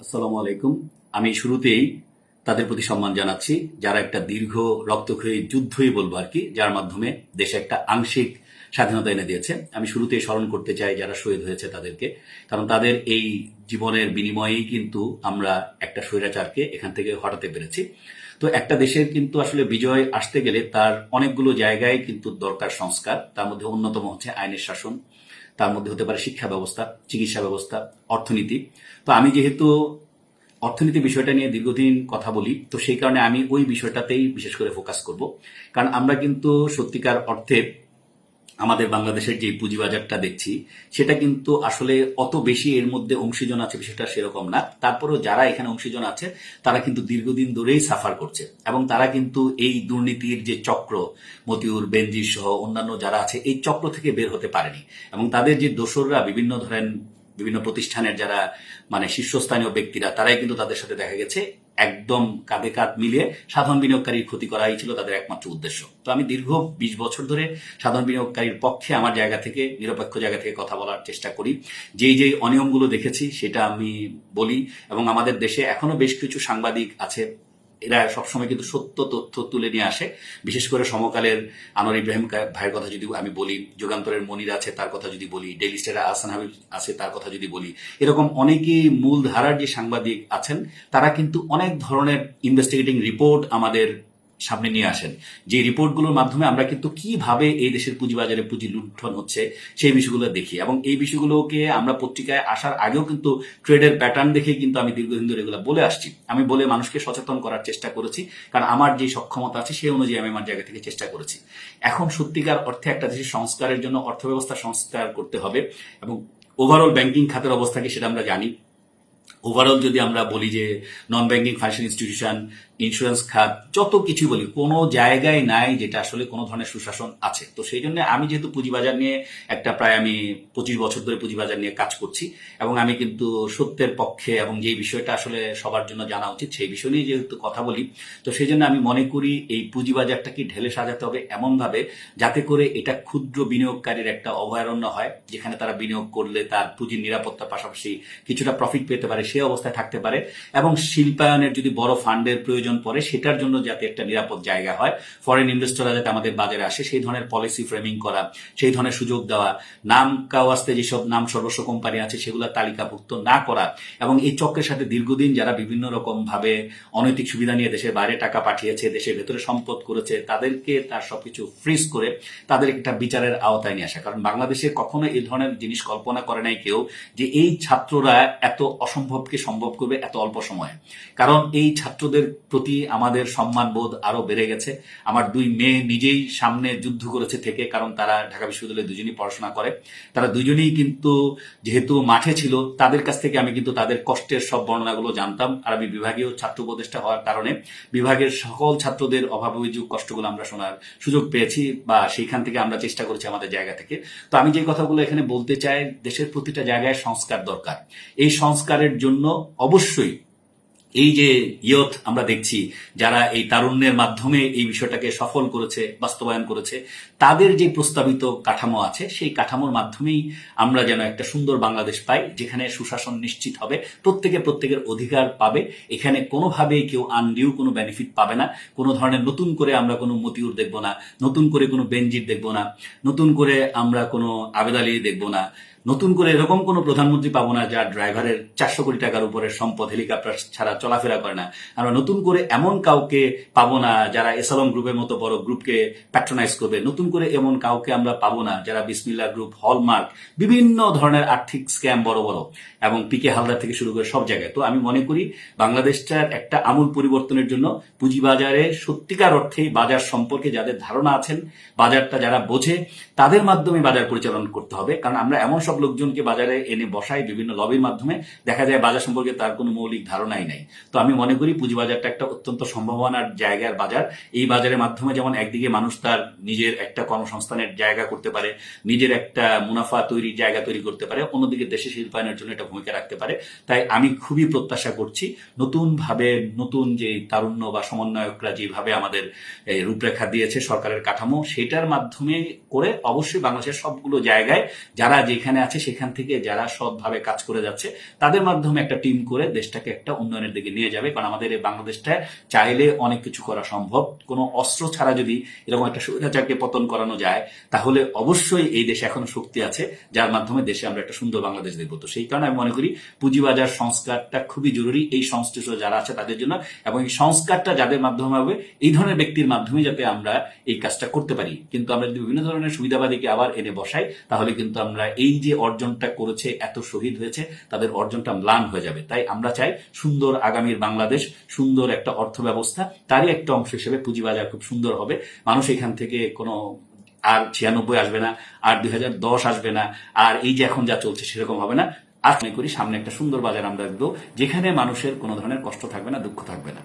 আসসালামু আলাইকুম। আমি শুরুতেই তাদের প্রতি সম্মান জানাচ্ছি, যারা একটা দীর্ঘ রক্তক্ষয়ী যুদ্ধই বলব আর কি, যার মাধ্যমে দেশে একটা আংশিক স্বাধীনতা এনে দিয়েছে। আমি শুরুতেই স্মরণ করতে চাই যারা শহীদ হয়েছে তাদেরকে, কারণ তাদের এই জীবনের বিনিময়েই কিন্তু আমরা একটা স্বৈরাচারকে এখান থেকে হটাতে পেরেছি। তো একটা দেশের কিন্তু আসলে বিজয় আসতে গেলে তার অনেকগুলো জায়গায় কিন্তু দরকার সংস্কার, তার মধ্যে অন্যতম হচ্ছে আইনের শাসন। তার মধ্যে হতে পারে শিক্ষা ব্যবস্থা, চিকিৎসা ব্যবস্থা, অর্থনীতি। তো আমি যেহেতু অর্থনীতি বিষয়টা নিয়ে দীর্ঘদিন কথা বলি, তো সেই কারণে আমি ওই বিষয়টাতেই বিশেষ করে ফোকাস করব। কারণ আমরা কিন্তু সত্যিকার অর্থে আমাদের বাংলাদেশের যে পুঁজিবাজারটা দেখছি, সেটা কিন্তু আসলে অত বেশি এর মধ্যে অংশীজন আছে সেটা সেরকম না। তারপরেও যারা এখানে অংশীজন আছে, তারা কিন্তু দীর্ঘদিন ধরেই সাফার করছে। এবং তারা কিন্তু এই দুর্নীতির যে চক্র, মতিউর, বেনজির সহ অন্যান্য যারা আছে, এই চক্র থেকে বের হতে পারেনি। এবং তাদের যে দোসররা, বিভিন্ন ধরেন বিভিন্ন প্রতিষ্ঠানের যারা মানে শীর্ষস্থানীয় ব্যক্তিরা, তারাই কিন্তু তাদের সাথে দেখা গেছে। একদম কাঁধে কাঁধ মিলিয়ে সাধারণ বিনিয়োগকারীর ক্ষতি করাই ছিল তাদের একমাত্র উদ্দেশ্য। তো আমি দীর্ঘ বিশ বছর ধরে সাধারণ বিনিয়োগকারীর পক্ষে আমার জায়গা থেকে, নিরপেক্ষ জায়গা থেকে কথা বলার চেষ্টা করি। যেই যেই অনিয়মগুলো দেখেছি সেটা আমি বলি এবং আমাদের দেশে এখনও বেশ কিছু সাংবাদিক আছে এরা সবসময় কিন্তু সত্য তথ্য তুলে নিয়ে আসে। বিশেষ করে সমকালের আনোয়ার ইব্রাহিম ভাইয়ের কথা যদি আমি বলি, যুগান্তরের মনির আছে তার কথা যদি বলি, ডেইলি স্টারের আহসান হাবিব আছে তার কথা যদি বলি, এরকম অনেকেই মূল ধারার যে সাংবাদিক আছেন, তারা কিন্তু অনেক ধরনের ইনভেস্টিগেটিং রিপোর্ট আমাদের সামনে নিয়ে আসেন। যে রিপোর্টগুলোর মাধ্যমে আমরা কিন্তু কীভাবে এই দেশের পুঁজিবাজারে পুঁজি লুণ্ঠন হচ্ছে, সেই বিষয়গুলো দেখি। এবং এই বিষয়গুলোকে আমরা পত্রিকায় আসার আগেও কিন্তু ট্রেডের প্যাটার্ন দেখে কিন্তু আমি দীর্ঘদিন ধরে এগুলো বলে আসছি। আমি বলে মানুষকে সচেতন করার চেষ্টা করেছি, কারণ আমার যে সক্ষমতা আছে সেই অনুযায়ী আমি আমার জায়গা থেকে চেষ্টা করেছি। এখন সত্যিকার অর্থে একটা দেশের সংস্কারের জন্য অর্থব্যবস্থা সংস্কার করতে হবে এবং ওভারঅল ব্যাংকিং খাতের অবস্থা কি সেটা আমরা জানি। ওভারঅল যদি আমরা বলি যে non banking financial institution insurance খাত, যত কিছু বলি, কোনো জায়গায় নাই যেটা আসলে কোনো ধরনের সুশাসন আছে। তো সেই জন্য আমি যেহেতু পুঁজিবাজার নিয়ে একটা প্রায় আমি পঁচিশ বছর ধরে পুঁজিবাজার নিয়ে কাজ করছি এবং আমি কিন্তু সত্যের পক্ষে এবং যে বিষয়টা আসলে সবার জন্য জানা উচিত সেই বিষয় নিয়ে যেহেতু কথা বলি, তো সেই জন্য আমি মনে করি এই পুঁজিবাজারটাকে ঢেলে সাজাতে হবে এমনভাবে যাতে করে এটা ক্ষুদ্র বিনিয়োগকারীর একটা অভয়ারণ্য হয়, যেখানে তারা বিনিয়োগ করলে তার পুঁজির নিরাপত্তার পাশাপাশি কিছুটা প্রফিট পেতে পারে সে অবস্থায় থাকতে পারে। এবং শিল্পায়নের যদি বড় ফান্ডের প্রয়োজন পড়ে, সেটার জন্য যাতে একটা নিরাপদ জায়গা হয় ফরেন ইনভেস্টররা যাতে আমাদের বাজারে আসে, সেই ধরনের পলিসি ফ্রেমিং করা, সেই ধরনের সুযোগ দেওয়া, নাম কাওয়াস্তে যেসব নাম সর্বস্ব কোম্পানি আছে সেগুলো তালিকাভুক্ত না করা, এবং এই চক্রের সাথে দীর্ঘদিন যারা বিভিন্ন রকম ভাবে অনৈতিক সুবিধা নিয়ে দেশের বাইরে টাকা পাঠিয়েছে, দেশের ভেতরে সম্পদ করেছে, তাদেরকে তার সবকিছু ফ্রিজ করে তাদের একটা বিচারের আওতায় নিয়ে আসা। কারণ বাংলাদেশে কখনো এই ধরনের জিনিস কল্পনা করে নাই কেউ যে এই ছাত্ররা এত অসম্ভবকে সম্ভব করবে এত অল্প সময়ে। কারণ এই ছাত্রদের প্রতি আমাদের সম্মান বোধ আরও বেড়ে গেছে। আমার দুই মেয়ে নিজেই সামনে যুদ্ধ করেছে থেকে, কারণ তারা ঢাকা বিশ্ববিদ্যালয়ে দুজনেই পড়াশোনা করে। তারা দুজনেই কিন্তু যেহেতু মাঠে ছিল, তাদের কাছ থেকে আমি কিন্তু তাদের কষ্টের সব বর্ণনাগুলো জানতাম। আর আমি বিভাগীয় ছাত্র উপদেষ্টা হওয়ার কারণে বিভাগের সকল ছাত্রদের অভাব অভিযোগ কষ্টগুলো আমরা শোনার সুযোগ পেয়েছি বা সেইখান থেকে আমরা চেষ্টা করেছি আমাদের জায়গা থেকে। তো আমি যে কথাগুলো এখানে বলতে চাই, দেশের প্রতিটা জায়গায় সংস্কার দরকার। এই সংস্কারের জন্য অবশ্যই এই যে ইয়থ আমরা দেখছি, যারা এই তারুণ্যের মাধ্যমে এই বিষয়টাকে সফল করেছে, বাস্তবায়ন করেছে তাদের যে প্রস্তাবিত কাঠামো আছে, সেই কাঠামোর মাধ্যমেই আমরা যেন একটা সুন্দর বাংলাদেশ পাই, যেখানে সুশাসন নিশ্চিত হবে, প্রত্যেকে প্রত্যেকের অধিকার পাবে। এখানে কোনোভাবেই কেউ আনডিউ কোনো বেনিফিট পাবে না। কোনো ধরনের নতুন করে আমরা কোনো মতিউর দেখব না, নতুন করে কোনো বেনজির দেখব না, নতুন করে আমরা কোনো আবেদালি দেখব না, নতুন করে এরকম কোনো প্রধানমন্ত্রী পাবো না যার ড্রাইভারের চারশো কোটি টাকার উপরে সম্পদ হেলিকপ্টার ছাড়া চলাফেরা করে না। আমরা নতুন করে এমন কাউকে পাবো না যারা এসালম গ্রুপের মতো বড় গ্রুপকে প্যাট্রোনাইজ করবে, নতুন করে এমন কাউকে আমরা পাবো না, যারা বিসমিল্লা গ্রুপ হলমার্ক বিভিন্ন ধরনের আর্থিক স্ক্যাম বড় বড়, এবং পিকে হালদার থেকে শুরু করে সব জায়গায়। তো আমি মনে করি বাংলাদেশটার একটা আমূল পরিবর্তনের জন্য পুঁজিবাজারে সত্যিকার অর্থে বাজার সম্পর্কে যাদের ধারণা আছেন, বাজারটা যারা বোঝে, তাদের মাধ্যমে বাজার পরিচালনা করতে হবে। কারণ আমরা এমন সব লোকজনকে বাজারে এনে বসাই বিভিন্ন লবির মাধ্যমে, দেখা যায় বাজার সম্পর্কে তার কোনো মৌলিক ধারণাই নাই। তো আমি মনে করি পুঁজিবাজারটা একটা অত্যন্ত সম্ভাবনার জায়গার বাজার। এই বাজারের মাধ্যমে যেমন একদিকে মানুষ তার নিজের একটা একটা কর্মসংস্থানের জায়গা করতে পারে, নিজের একটা মুনাফা তৈরির জায়গা তৈরি করতে পারে, অন্যদিকে দেশে শিল্পায়নের জন্য এটা ভূমিকা রাখতে পারে। তাই আমি খুবই প্রত্যাশা করছি নতুন ভাবে নতুন যে তারুণ্য বা সমন্বয়করা যেভাবে আমাদের রূপরেখা দিয়েছে সরকারের কাঠামো, সেটার মাধ্যমে করে অবশ্যই বাংলাদেশের সবগুলো জায়গায় যারা যেখানে আছে সেখান থেকে যারা সৎভাবে কাজ করে যাচ্ছে, তাদের মাধ্যমে একটা টিম করে দেশটাকে একটা উন্নয়নের দিকে নিয়ে যাবে। কারণ আমাদের এই বাংলাদেশটা চাইলে অনেক কিছু করা সম্ভব। কোনো অস্ত্র ছাড়া যদি এরকম একটা স্বৈরাচারকে পতন করানো যায়, তাহলে অবশ্যই এই দেশে এখনও শক্তি আছে, যার মাধ্যমে দেশে আমরা একটা সুন্দর বাংলাদেশ দেখব। তো সেই কারণে আমি মনে করি পুঁজিবাজার সংস্কারটা খুবই জরুরি, এই সংশ্লিষ্ট যারা আছে তাদের জন্য, এবং এই সংস্কারটা যাদের মাধ্যমে হবে, এই ধরনের ব্যক্তির মাধ্যমে যাতে আমরা এই কাজটা করতে পারি। কিন্তু আমরা যদি বিভিন্ন ধরনের সুবিধাবাদীকে আবার এনে বসাই, তাহলে কিন্তু আমরা এই যে অর্জনটা করেছে, এত শহীদ হয়েছে, তাদের অর্জনটা ম্লান হয়ে যাবে। তাই আমরা চাই সুন্দর আগামীর বাংলাদেশ, সুন্দর একটা অর্থ ব্যবস্থা তারই একটা অংশ হিসেবে পুঁজিবাজার খুব সুন্দর হবে। মানুষ এখান থেকে কোনো আর ছিয়ানব্বই আসবে না, আর দুই হাজার দশ আসবে না, আর এই যে এখন যা চলছে সেরকম হবে না। মনে করি সামনে একটা সুন্দর বাজার আমরা দেখব, যেখানে মানুষের কোনো ধরনের কষ্ট থাকবে না, দুঃখ থাকবে না।